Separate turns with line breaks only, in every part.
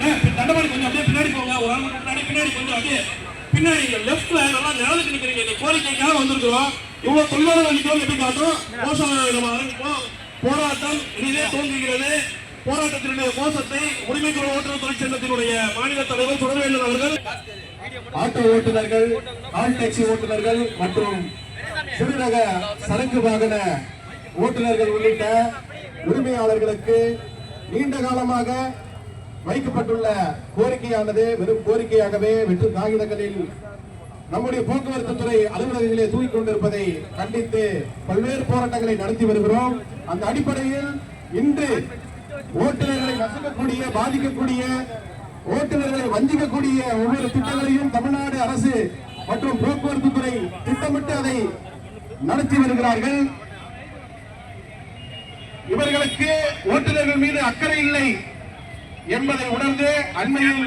தண்டபாடி
கொஞ்சம் அப்படியே பின்னாடி போங்க. ஒரு ஆள் பின்னாடி பின்னாடி கொஞ்சம் அப்படியே பின்னாடி லெஃப்ட்ல நல்லா நிலத்துக்கு நிற்கிறீங்க இந்த கோரிக்கைக்காக வந்திருக்கிறோம்.
இவ்வளவு தொழிலாளர்கள் நிற்கிறோம் எப்படி காட்டும்? மோசம் போராட்டம் இனிதே தோன்றுகிறது போராட்டத்தினுடைய மோசத்தை உரிமைக்குழு ஓட்டுநர் தொழிற்சங்கத்தினுடைய மாநில தலைவர் சுடவேலன் அவர்கள்
ஆட்டோ ஓட்டுநர்கள் ஆள் ஓட்டுநர்கள் மற்றும் சிறுநக சரக்கு வாகன ஓட்டுநர்கள் உள்ளிட்ட உரிமையாளர்களுக்கு நீண்ட காலமாக வைக்கப்பட்டுள்ள கோரிக்கையானது வெறும் கோரிக்கையாகவே வெற்று காகிதங்களில் நம்முடைய போக்குவரத்து துறை அலுவலகங்களே தூக்கிக் கொண்டிருப்பதை கண்டித்து பல்வேறு போராட்டங்களை நடத்தி வருகிறோம். அந்த அடிப்படையில் இன்று ஓட்டுநர்களை நசுக்கக்கூடிய பாதிக்கக்கூடிய ஓட்டுநர்களை வஞ்சிக்கக்கூடிய ஒவ்வொரு திட்டங்களையும் தமிழ்நாடு அரசு மற்றும் போக்குவரத்து துறை திட்டமிட்டு அதை நடத்தி வருகிறார்கள். இவர்களுக்கு ஓட்டுநர்கள் மீது அக்கறை இல்லை. என்பதை உணர்ந்து அண்மையில்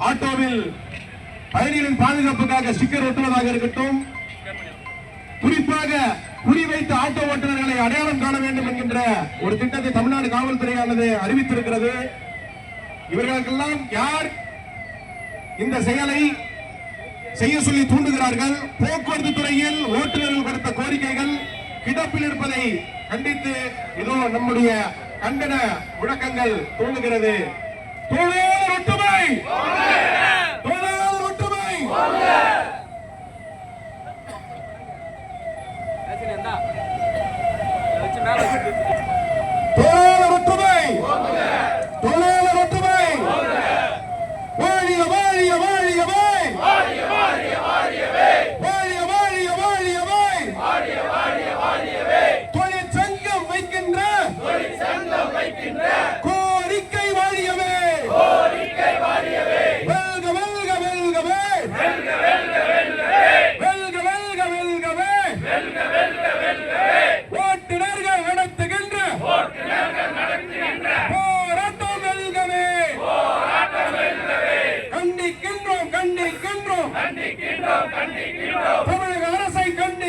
ஆட்டோவில் பயணிகளின் பாதுகாப்புக்காக ஸ்டிக்கர் ஒட்டுவதாக இருக்கட்டும் குறிப்பாக குறிவைத்து ஆட்டோ ஓட்டுநர்களை அடையாளம் காண வேண்டும் என்கின்ற ஒரு திட்டத்தை தமிழ்நாடு காவல்துறையானது அறிவித்திருக்கிறது. இவர்களுக்கெல்லாம் யார் இந்த செயலை செய்ய சொல்லி தூண்டுகிறார்கள்? போக்குவரத்து துறையில் ஓட்டுநர்கள் கொடுத்த கோரிக்கைகள் கிடப்பில் இருப்பதை கண்டித்து இதோ நம்முடைய கண்டன முழக்கங்கள் தூண்டுகிறது தொழிலாளர் ஒற்றுமை! தொழிலாளர் ஒற்றுமை! தொழிலாளர்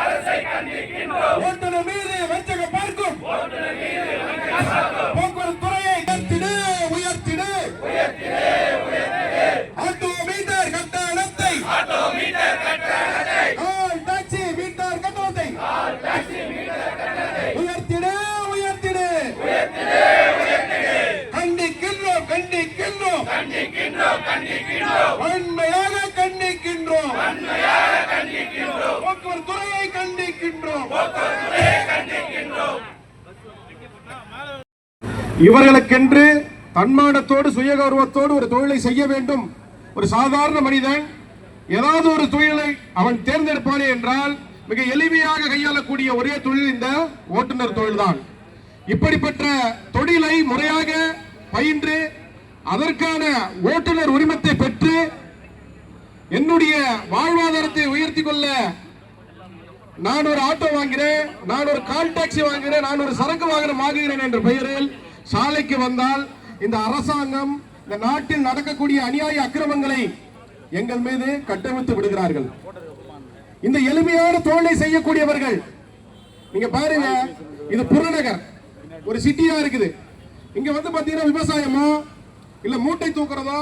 அரசை கண்டிக்கின்றோம் ஓட்டுநர் மீது வஞ்சக பார்க்கும் போக்குவரத்து துறையை உயர்த்திடு உயர்த்திடு ஆட்டோ மீட்டர் கட்டணத்தை ஆல் டாக்ஸி மீட்டர் கட்டணத்தை உயர்த்திடு உயர்த்திடு கண்டிக்கின்றோம் கண்டிக்கின்றோம் வன்மையாக கண்டிக்கின்றோம் போக்குவரத்து துறையை கண்டிக்கின்றோம் இவர்களுக்கென்று தன்மானத்தோடு சுயகௌரவத்தோடு ஒரு தொழிலை செய்ய வேண்டும். ஒரு சாதாரண மனிதன் ஏதாவது ஒரு தொழிலை அவன் தேர்ந்தெடுப்பானே என்றால் மிக எளிமையாக கையாளக்கூடிய ஒரே தொழில் இந்த ஓட்டுநர் தொழில்தான். இப்படிப்பட்ட தொழிலை முறையாக பயின்று அதற்கான ஓட்டுநர் உரிமத்தை பெற்று என்னுடைய வாழ்வாதாரத்தை உயர்த்தி கொள்ள நான் ஒரு ஆட்டோ வாங்கிறேன் நான் ஒரு கால் டாக்ஸி வாங்குகிறேன் நான் ஒரு சரக்கு வாகனம் வாங்குகிறேன் என்ற பெயரில் சாலைக்கு வந்தால் இந்த அரசாங்கம் இந்த நாட்டில் நடக்கக்கூடிய அநியாய அக்கிரமங்களை எங்கள் மீது கட்டமைத்து விடுகிறார்கள். இந்த எளிமையான தொழிலை செய்யக்கூடியவர்கள் நீங்க பாருங்க இது புறநகர் ஒரு சிட்டியா இருக்குது. இங்க வந்து பாத்தீங்கன்னா விவசாயமோ இல்ல மூட்டை தூக்குறதோ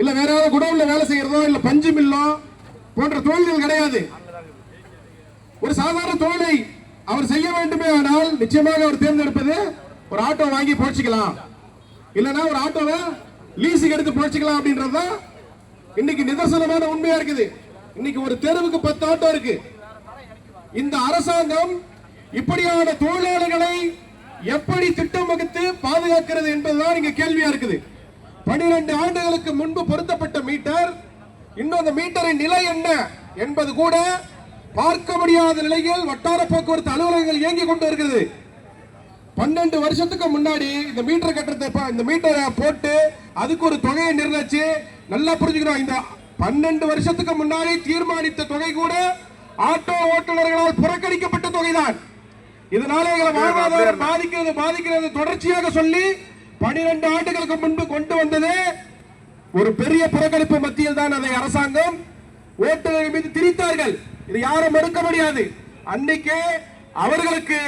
இல்ல வேற ஏதாவது குடவுன்ல வேலை செய்யறதோ இல்ல பஞ்சு மில்லோ போன்ற தொழில்கள் கிடையாது. ஒரு சாதாரண தொழிலை அவர் செய்ய வேண்டுமே ஆனால் நிச்சயமாக அவர் தேர்ந்தெடுப்பது ஒரு ஆட்டோ வாங்கி போச்சுக்கலாம். இல்லைன்னா ஒரு ஆட்டோவை லீஸுக்கு எடுத்து போச்சுக்கலாம் அப்படின்றது இன்னைக்கு நிதர்சனமான உண்மையா இருக்குது. இன்னைக்கு ஒரு தெருவுக்கு பத்து ஆட்டோ இருக்கு. இந்த அரசாங்கம் இப்படியான தொழிலாளர்களை எப்படி திட்டம் வகுத்து பாதுகாக்கிறது என்பதுதான் இங்க கேள்வியா இருக்குது. பனிரெண்டு ஆண்டுகளுக்கு முன்பு பொருத்தப்பட்ட மீட்டர் இன்னும் அந்த மீட்டரின் நிலை என்ன என்பது கூட பார்க்க முடியாத நிலையில் வட்டார போக்குவரத்து அலுவலகங்கள் இயங்கிக் கொண்டு வருகிறது. பன்னெண்டு வருஷத்துக்கு முன்னாடி இந்த மீட்டர் கட்டணத்தை ப- இந்த மீட்டரை போட்டு அதுக்கு ஒரு தொகையை நிர்ணயிச்சு நல்லா புரிஞ்சுக்கணும். இந்த பன்னெண்டு வருஷத்துக்கு முன்னாடி தீர்மானித்த தொகை கூட ஆட்டோ ஓட்டுநர்களால் புறக்கணிக்கப்பட்ட தொகைதான். இதனால எங்களை வாழ்வாதாரம் பாதிக்கிறது பாதிக்கிறது தொடர்ச்சியாக சொல்லி பனிரெண்டு ஆண்டுகளுக்கு முன்பு கொண்டு வந்தது. ஒரு பெரிய புறக்கணிப்பு மத்தியில் தான் அதை அரசாங்கம் ஓட்டுநர்கள் மீது திரித்தார்கள் இது யாரும் மறுக்க முடியாது. அன்னைக்கு அவர்களுக்கு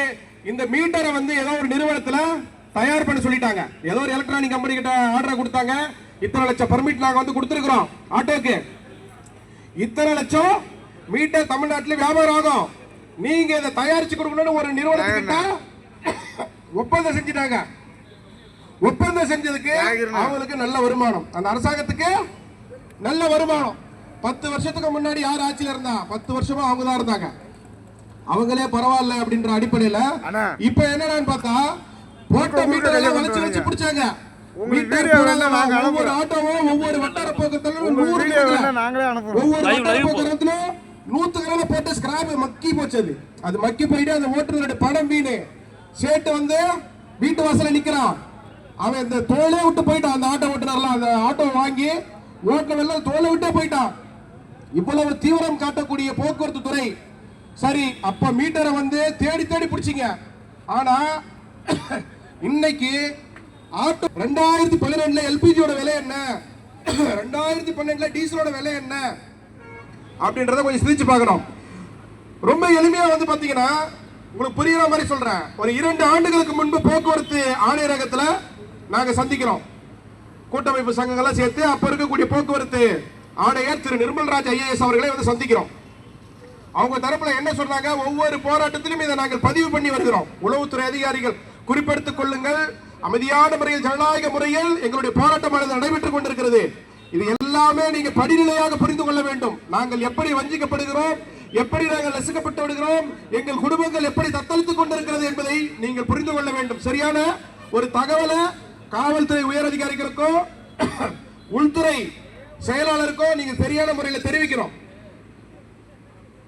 இந்த மீட்டரை வந்து ஏதோ ஒரு நிறுவனத்துல தயார் பண்ண சொல்லிட்டாங்க. ஏதோ ஒரு எலக்ட்ரானிக் கம்பெனி கிட்ட ஆர்டர் கொடுத்தாங்க. இத்தனை லட்சம் பர்மிட் நாங்க வந்து கொடுத்துருக்கிறோம். ஆட்டோக்கு. இத்தனை லட்சம் மீட்டர் தமிழ்நாட்டில் வியாபாரம் ஆகும். நீங்க இதை தயாரிச்சு கொடுக்கணும்னு ஒரு நிறுவனத்துக்கிட்ட ஒப்பந்தம் செஞ்சுட்டாங்க. ஒப்பந்தம் செஞ்சதுக்கு அவங்களுக்கு நல்ல வருமானம். அந்த அரசாங்கத்துக்கு நல்ல வருமானம். பத்து வருஷத்துக்கு முன்னாடி யார் ஆட்சியில இருந்தா? பத்து வருஷமா அவங்க தான் இருந்தாங்க. அவங்களே பரவாயில்ல அப்படின்ற அடிப்படையில. இப்ப என்னடான்னு பார்த்தா போட்ட மீட்டர் எல்லாம் வளைச்சு பிடிச்சாங்க. போடாம ஒவ்வொரு. ஆட்டோவும் ஒவ்வொரு வட்டார நூறு
அனுப்புறோம்.
ஒவ்வொரு வட்டார
live. போ.
போக்குவரத்துல நூத்துக்கணக்கில் போட்டு ஸ்கிராப் மக்கி போச்சு அது அது மக்கி போயிட்டு அந்த ஓட்டுநருடைய பணம் மீன் சேட்டு வந்து வீட்டு வாசல்ல நிக்கிறான். அவன் இந்த தோலே விட்டு போயிட்டான். அந்த ஆட்டோ ஓட்டுநர்லாம் அந்த ஆட்டோ வாங்கி ஓட்டுனவெல்லாம் தோலை விட்டே போயிட்டான். இவ்வளவு தீவிரம் காட்டக்கூடிய போக்குவரத்து துறை சரி அப்ப மீட்டரை வந்து தேடி தேடி பிடிச்சிங்க. ஆனா இன்னைக்கு ஆட்டோ ரெண்டாயிரத்தி பன்னிரெண்டுல எல்பிஜியோட விலை என்ன? ரெண்டாயிரத்தி பன்னெண்டுல டீசலோட விலை என்ன? அப்படின்றத கொஞ்சம் சிந்திச்சு பார்க்கணும். ரொம்ப எளிமையா வந்து பாத்தீங்கன்னா உங்களுக்கு புரியுற மாதிரி சொல்றேன். ஒரு இரண்டு ஆண்டுகளுக்கு முன்பு போக்குவரத்து ஆணையரகத்துல நாங்க சந்திக்கிறோம். கூட்டமைப்பு சங்கங்கள்லாம் சேர்த்து அப்ப இருக்கக்கூடிய போக்குவரத்து ஆணையர் திரு நிர்மல்ராஜ் ஐஏஎஸ் அவர்களை வந்து சந்திக்கிறோம். அவங்க தரப்புல என்ன சொன்னாங்க? ஒவ்வொரு போராட்டத்திலும் இதை நாங்கள் பதிவு பண்ணி வருகிறோம். உளவுத்துறை அதிகாரிகள் குறிப்பெடுத்துக் கொள்ளுங்கள். அமைதியான முறையில் ஜனநாயக முறையில் எங்களுடைய போராட்டமானது நடைபெற்றுக் கொண்டிருக்கிறது. இது எல்லாமே நீங்க படிநிலையாக புரிந்து கொள்ள வேண்டும். நாங்கள் எப்படி வஞ்சிக்கப்படுகிறோம்? எப்படி நாங்கள் நசுக்கப்பட்டு விடுகிறோம்? எங்கள் குடும்பங்கள் எப்படி தத்தளித்துக் கொண்டிருக்கிறது என்பதை நீங்கள் புரிந்து கொள்ள வேண்டும். சரியான ஒரு தகவலை காவல்துறை உயர் அதிகாரிகளுக்கோ உள்துறை செயலாளருக்கோ நீங்க சரியான முறையில் தெரிவிக்கிறோம்.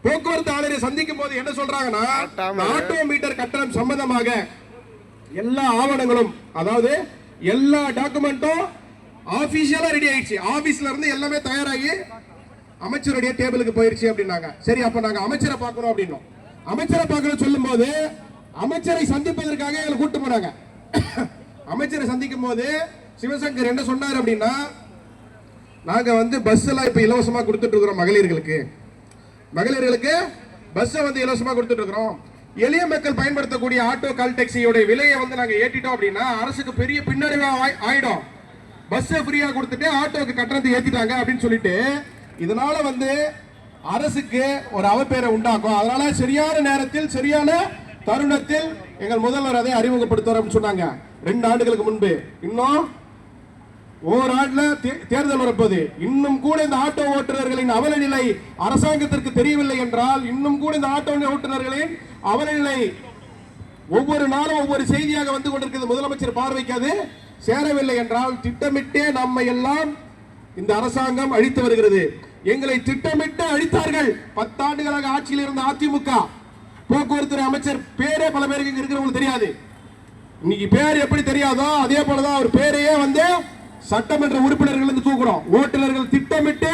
போக்குவரத்து ஆணையரை சந்திக்கும் போது என்ன சொல்றாங்கன்னா ஆட்டோ மீட்டர் கட்டணம் சம்பந்தமாக எல்லா ஆவணங்களும் அதாவது எல்லா டாக்குமெண்ட்டும் ஆபீஷியலா ரெடி ஆயிடுச்சு. ஆபீஸ்ல இருந்து எல்லாமே தயாராகி அமைச்சருடைய டேபிளுக்கு போயிருச்சு அப்படின்னாங்க. சரி அப்ப நாங்க அமைச்சரை பார்க்கணும் அப்படின்னோம். அமைச்சரை பார்க்கணும் சொல்லும்போது அமைச்சரை சந்திப்பதற்காக எங்களை கூட்டு போனாங்க. அமைச்சரை சந்திக்கும் போது சிவசங்கர் என்ன சொன்னார் அப்படின்னா நாங்க வந்து பஸ் எல்லாம் இப்ப இலவசமா கொடுத்துட்டு இருக்கிறோம் மகளிர்களுக்கு. மகளிர்களுக்கு பஸ்ஸை வந்து இலவசமா கொடுத்துட்டு இருக்கிறோம் எளிய மக்கள் பயன்படுத்தக்கூடிய ஆட்டோ கால் டாக்ஸியோட விலையை வந்து நாங்க ஏற்றிட்டோம் அப்படின்னா அரசுக்கு பெரிய பின்னடைவா ஆயிடும். பஸ்ஸை ஃப்ரீயா கொடுத்துட்டு ஆட்டோக்கு கட்டணத்தை ஏத்திட்டாங்க அப்படின்னு சொல்லிட்டு இதனால வந்து அரசுக்கு ஒரு அவப்பேரை உண்டாக்கும். அதனால சரியான நேரத்தில் சரியான தருணத்தில் எங்கள் முதல்வர் அதை அறிமுகப்படுத்துவார் அப்படின்னு சொன்னாங்க. ரெண்டு ஆண்டுகளுக்கு முன்பு. இன்னும் ஓராண்டுல தே- தேர்தல் வரப்போது இன்னும் கூட இந்த ஆட்டோ ஓட்டுநர்களின் அவல நிலை அரசாங்கத்திற்கு தெரியவில்லை என்றால் இன்னும் கூட இந்த ஆட்டோ ஓட்டுநர்களின் அவலநிலை ஒவ்வொரு நாளும் ஒவ்வொரு செய்தியாக வந்து கொண்டிருக்கிறது. முதலமைச்சர் பார்வைக்கு அது சேரவில்லை என்றால் திட்டமிட்டே நம்மை எல்லாம் இந்த அரசாங்கம் அழித்து வருகிறது. எங்களை திட்டமிட்டு அழித்தார்கள். பத்தாண்டுகளாக ஆட்சியில் இருந்த அதிமுக. போக்குவரத்து அமைச்சர் பேரே பல பேருக்கு இருக்கிறவங்களுக்கு தெரியாது. இன்னைக்கு பேர் எப்படி தெரியாதோ அதே போலதான் அவர் பேரையே வந்து சட்டமன்ற உறுப்பினர்கள் இருந்து தூக்குறோம். ஓட்டுநர்கள் திட்டமிட்டு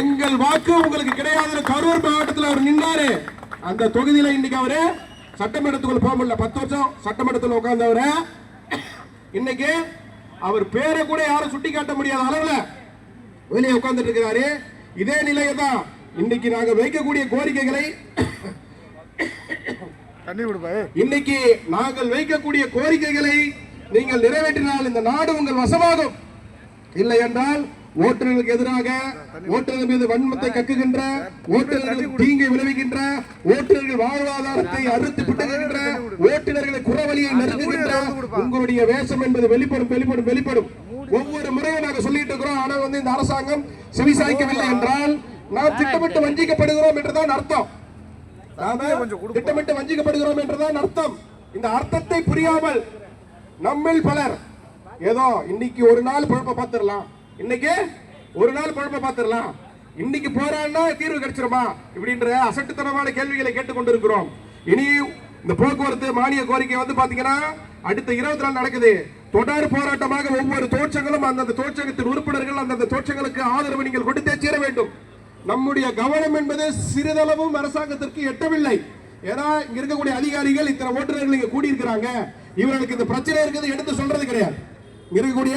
எங்கள் வாக்கு உங்களுக்கு கிடையாதுன்னு கரூர் மாவட்டத்தில் அவர் நின்னாரு. அந்த தொகுதியில இன்னைக்கு அவரு சட்டமன்றத்துக்குள்ள போக முடியல. பத்து வருஷம் சட்டமன்றத்தில் உட்கார்ந்தவரு. இன்னைக்கு அவர் பேரை கூட யாரும் சுட்டி காட்ட முடியாத அளவுல வெளியே உட்கார்ந்துட்டு இருக்கிறாரு. இதே நிலையை தான் இன்னைக்கு நாங்க வைக்கக்கூடிய கோரிக்கைகளை இன்னைக்கு நாங்கள் வைக்கக்கூடிய கோரிக்கைகளை நீங்கள் நிறைவேற்றினால் இந்த நாடு உங்கள் வசமாகும். இல்லை என்றால் ஓட்டுநர்களுக்கு எதிராக ஓட்டுநர்கள் மீது வன்மத்தை கக்குகின்ற ஓட்டுநர்கள் தீங்கை விளைவிக்கின்ற ஓட்டுநர்கள் வாழ்வாதாரத்தை அறுத்து பிட்டுகின்ற ஓட்டுநர்களை குறவழியை நெருங்குகின்ற உங்களுடைய வேஷம் என்பது வெளிப்படும் வெளிப்படும் வெளிப்படும். ஒவ்வொரு முறையும் நாங்க சொல்லிட்டு இருக்கிறோம். ஆனா வந்து இந்த அரசாங்கம் செவிசாய்க்கவில்லை என்றால் நாம் திட்டமிட்டு வஞ்சிக்கப்படுகிறோம் என்றுதான் அர்த்தம். திட்டமிட்டு வஞ்சிக்கப்படுகிறோம் என்றுதான் அர்த்தம். இந்த அர்த்தத்தை புரியாமல் நம்மில் பலர். ஏதோ இன்னைக்கு ஒரு நாள் குழப்ப பார்த்துடலாம். இன்னைக்கு ஒரு நாள் குழப்ப பார்த்துடலாம். இன்னைக்கு போராடினா தீர்வு கிடைச்சிருமா? இப்படின்ற அசட்டுத்தனமான கேள்விகளை கேட்டுக்கொண்டிருக்கிறோம். இனி இந்த போக்குவரத்து மானிய கோரிக்கை வந்து பாத்தீங்கன்னா அடுத்த இருபத்தி நாள் நடக்குது. தொடர் போராட்டமாக ஒவ்வொரு தோற்றங்களும் அந்தந்த தோற்றத்தின் உறுப்பினர்கள் அந்தந்த தோற்றங்களுக்கு ஆதரவு நீங்கள் கொடுத்தே சேர வேண்டும். நம்முடைய கவனம் என்பது சிறிதளவும் அரசாங்கத்திற்கு எட்டவில்லை. ஏன்னா இங்க இருக்கக்கூடிய அதிகாரிகள் இத்தனை ஓட்டுநர்கள் இங்க கூடியிருக்கிறாங்க. இவர்களுக்கு இந்த பிரச்சனை இருக்குது எடுத்து சொல்றது கிடையாது. இருக்கக்கூடிய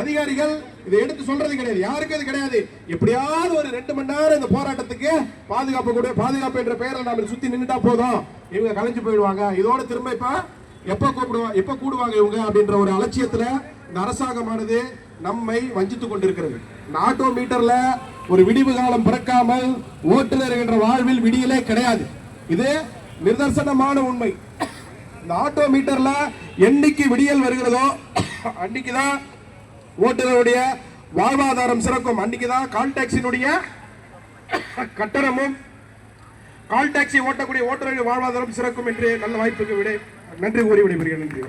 அதிகாரிகள் இதை எடுத்து சொல்றது கிடையாது. யாருக்கும் இது கிடையாது. எப்படியாவது ஒரு ரெண்டு மணி நேரம் இந்த போராட்டத்துக்கு பாதுகாப்பு கூட பாதுகாப்பு என்ற பெயரில் நாம சுத்தி நின்றுட்டா போதும். இவங்க கலைஞ்சு போயிடுவாங்க. இதோட திரும்ப இப்ப எப்ப கூப்பிடுவாங்க எப்ப கூடுவாங்க இவங்க அப்படின்ற ஒரு அலட்சியத்துல இந்த அரசாங்கமானது நம்மை வஞ்சித்து கொண்டிருக்கிறது. நாட்டோ மீட்டர்ல ஒரு விடிவு காலம் பிறக்காமல் ஓட்டுநர் என்ற வாழ்வில் விடியலே கிடையாது. இது நிதர்சனமான உண்மை. இந்த ஆட்டோ மீட்டர்ல என்னைக்கு விடியல் வருகிறதோ அன்னைக்கு தான் ஓட்டுநருடைய வாழ்வாதாரம் சிறக்கும். அன்னைக்கு தான் கால் டாக்ஸினுடைய கட்டணமும் கால் டாக்ஸி ஓட்டக்கூடிய ஓட்டுநருடைய வாழ்வாதாரம் சிறக்கும் என்று நல்ல வாய்ப்புக்கு விடை நன்றி கூறி விடைபெறுகிறேன். நன்றி.